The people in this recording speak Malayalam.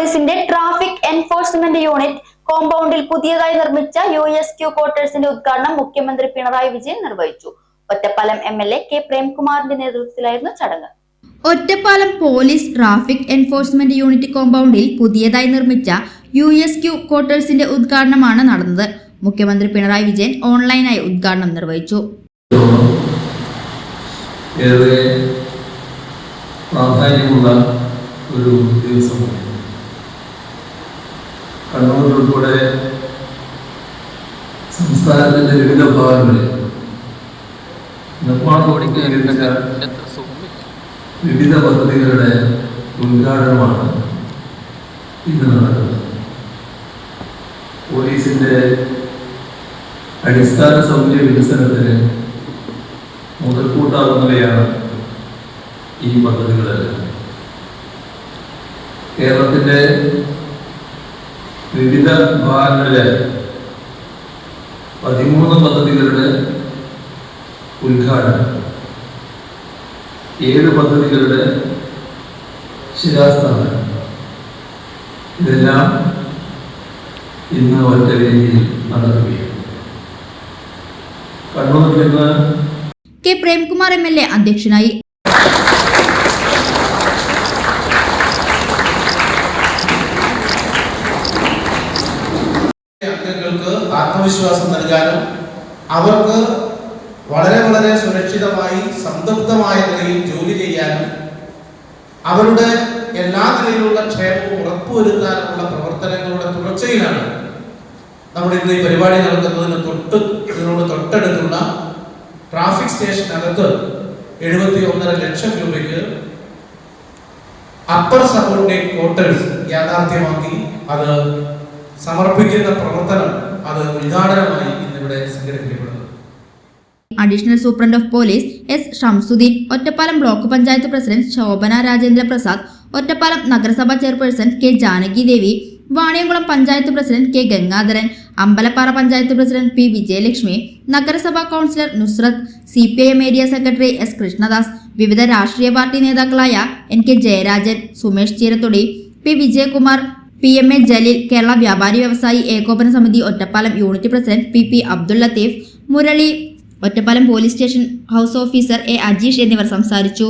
പോലീസിന്റെ ട്രാഫിക് എൻഫോഴ്സ്മെന്റ് യൂണിറ്റ് കോമ്പൗണ്ടിൽ പുതിയതായി നിർമ്മിച്ച യു എസ് ക്യു ക്വാർട്ടേഴ്സിന്റെ ഉദ്ഘാടനം മുഖ്യമന്ത്രി പിണറായി വിജയൻ നിർവഹിച്ചു. Ottapalam M L A K പ്രേംകുമാറിന്റെ നേതൃത്വത്തിലായിരുന്നു ചടങ്ങ്. Ottapalam police traffic enforcement unit കോമ്പൗണ്ടിൽ പുതിയതായി നിർമ്മിച്ച യു എസ് ക്യു ക്വാർട്ടേഴ്സിന്റെ ഉദ്ഘാടനമാണ് നടന്നത്. മുഖ്യമന്ത്രി പിണറായി വിജയൻ ഓൺലൈനായി ഉദ്ഘാടനം നിർവഹിച്ചു. ഏറെ പ്രാധാന്യമുള്ള ഒരു ദിവസമാണ്. കണ്ണൂർ ഉൾപ്പെടെ സംസ്ഥാനത്തിന്റെ വിവിധ ഭാഗങ്ങളിൽ നിർമ്മാണ വിവിധ പദ്ധതികളുടെ ഉദ്ഘാടനമാണ് ഇന്ന് നടക്കുന്നത്. പോലീസിന്റെ അടിസ്ഥാന സൗകര്യ വികസനത്തിന് മുതൽക്കൂട്ടാകുന്നവയാണ് ഈ പദ്ധതികളെല്ലാം. കേരളത്തിന്റെ വിവിധ വിഭാഗങ്ങളിലെ പതിമൂന്ന് പദ്ധതികളുടെ ഉദ്ഘാടനം. ഏഴ് പദ്ധതികളുടെ ശിലാസ്ഥാപനം. ഇതെല്ലാം ഇന്ന് ഒറ്റ രീതിയിൽ നടക്കുകയാണ്. കണ്ണൂരിൽ ഇന്ന് K Premkumar M L A അധ്യക്ഷനായി അംഗങ്ങൾക്ക് ആത്മവിശ്വാസം നൽകാനും അവർക്ക് വളരെ വളരെ സുരക്ഷിതമായി സംതൃപ്തമായ നിലയിൽ ജോലി ചെയ്യാനും അവരുടെ എല്ലാ നിലയിലുള്ള ക്ഷേമവും ഉറപ്പുവരുത്താനുമുള്ള പ്രവർത്തനങ്ങളുടെ തുടർച്ചയിലാണ് നമ്മുടെ ഇന്ന് ഈ പരിപാടി നടക്കുന്നതിന് തൊട്ട് ഇതിനോട് തൊട്ടടുത്തുള്ള ട്രാഫിക് സ്റ്റേഷനകത്ത് എഴുപത്തി ഒന്നര ലക്ഷം രൂപയ്ക്ക് അപ്പർ സബോർഡിനേറ്റ് ക്വാർട്ടേഴ്സ് യാഥാർത്ഥ്യമാക്കി അത് സമർപ്പിക്കുന്ന പ്രവർത്തനം അത് ഉദ്ഘാടനമായി ഇന്നിവിടെ സംഘടിപ്പിക്കപ്പെടുന്നു. Additional superintendent of police S Shamsudheen Ottapalam block panchayat president Shobhana Rajendra Prasad Ottapalam നഗരസഭാ chairperson K Janaki Devi Vaniyamkulam panchayat president K Gangadharan Ambalapara panchayat president P Vijayalakshmi നഗരസഭാ councillor Nusrath C P I M area secretary S Krishnadas വിവിധ രാഷ്ട്രീയ പാർട്ടി നേതാക്കളായ N K Jayarajan Sumesh Cheerathodi P Vijayakumar P M A Jaleel Kerala Vyapari Vyavasayi Ekopana Samithi Ottapalam unit president P P Abdul Latheef Murali Ottapalam police station house officer A Ajeesh എന്നിവർ സംസാരിച്ചു.